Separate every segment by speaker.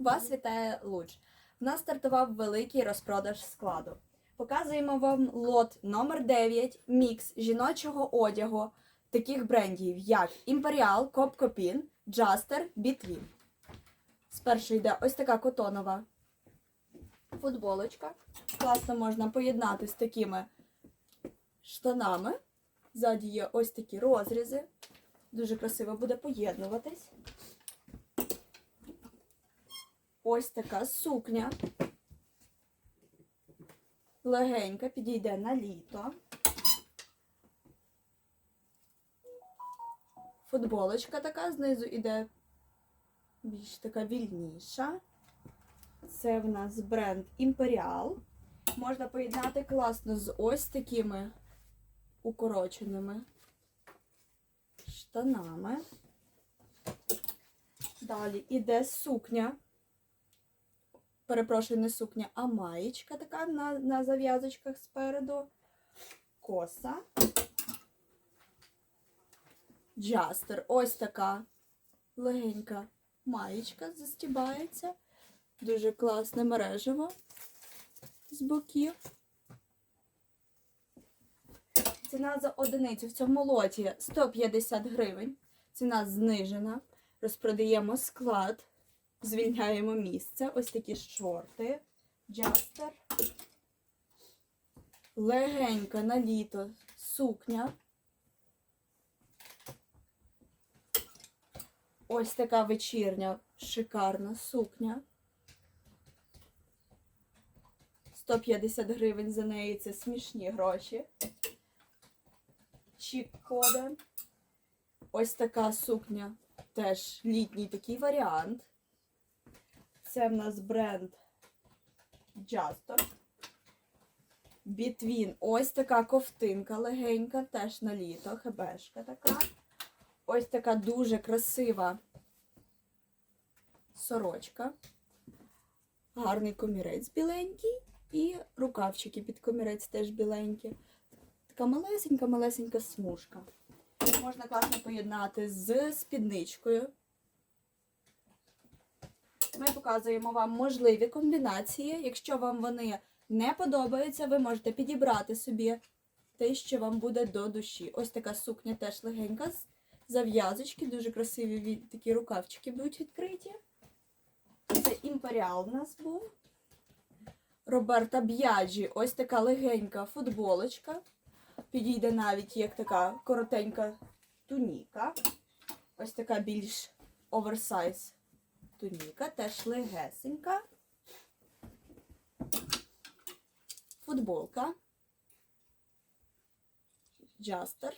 Speaker 1: Вас вітає Луч. В нас стартував великий розпродаж складу. Показуємо вам лот номер 9 мікс жіночого одягу таких брендів, як Imperial, Копкопін, Джастер, Between. Спершу йде ось така котонова футболочка. Класно можна поєднати з такими штанами. Ззаді є ось такі розрізи. Дуже красиво буде поєднуватись. Ось така сукня. Легенька, підійде на літо. Футболочка така, знизу іде більш така вільніша. Це в нас бренд Imperial. Можна поєднати класно з ось такими укороченими штанами. Далі іде сукня. Перепрошую, не сукня, а маєчка така на, на зав'язочках спереду. Коса. Джастер. Ось така легенька маєчка застібається. Дуже класне мережево з боків. Ціна за одиницю в цьому лоті 150 гривень. Ціна знижена. Розпродаємо склад, звільняємо місце. Ось такі шорти. Джастер. Легенька на літо сукня. Ось така вечірня шикарна сукня. 150 гривень за неї це смішні гроші. Чік-кода. Ось така сукня. Теж літній такий варіант. Це в нас бренд Jastor. Between. Ось така ковтинка легенька, теж на літо, хебешка така. Ось така дуже красива сорочка. Гарний комірець біленький. І рукавчики під комірець теж біленькі. Така малесенька-малесенька смужка. Можна класно поєднати з спідничкою. Показуємо вам можливі комбінації. Якщо вам вони не подобаються, ви можете підібрати собі те, що вам буде до душі. Ось така сукня теж легенька, з зав'язочки, дуже красиві такі рукавчики будуть відкриті. Це імперіал у нас був. Роберта Б'яджі, ось така легенька футболочка. Підійде навіть як така коротенька туніка. Ось така більш оверсайз туніка, теж легесенька. Футболка. Джастер.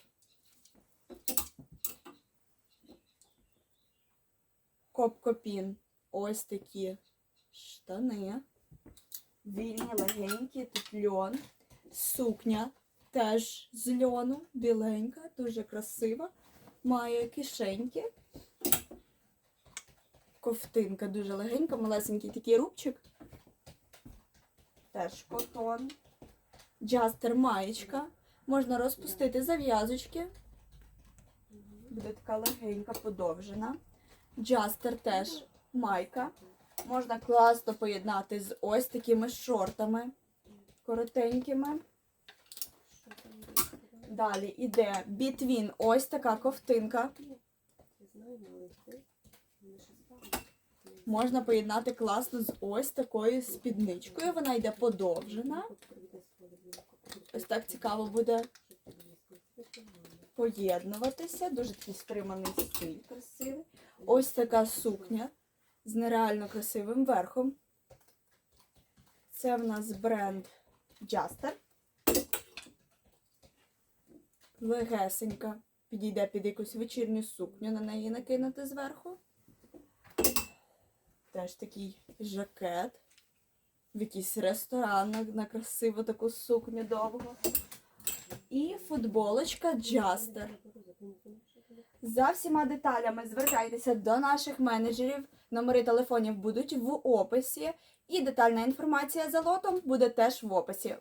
Speaker 1: Коп-копін. Ось такі штани. Вільні, легенькі, тут льон. Сукня теж з льону, біленька, дуже красива. Має кишеньки. Ковтинка дуже легенька, малесенький такий рубчик. Теж котон. Джастер маєчка. Можна розпустити зав'язочки. Буде така легенька, подовжена. Джастер теж майка. Можна класно поєднати з ось такими шортами коротенькими. Далі іде Between ось така ковтинка. Можна поєднати класно з ось такою спідничкою. Вона йде подовжена. Ось так цікаво буде поєднуватися. Дуже такий стриманий стиль красивий. Ось така сукня з нереально красивим верхом. Це в нас бренд Jaster. Легесенька. Підійде під якусь вечірню сукню, на неї накинути зверху. Теж такий жакет. В якийсь ресторан на, красиву таку сукню довго. І футболочка Джастер. За всіма деталями звертайтеся до наших менеджерів. Номери телефонів будуть в описі. І детальна інформація за лотом буде теж в описі.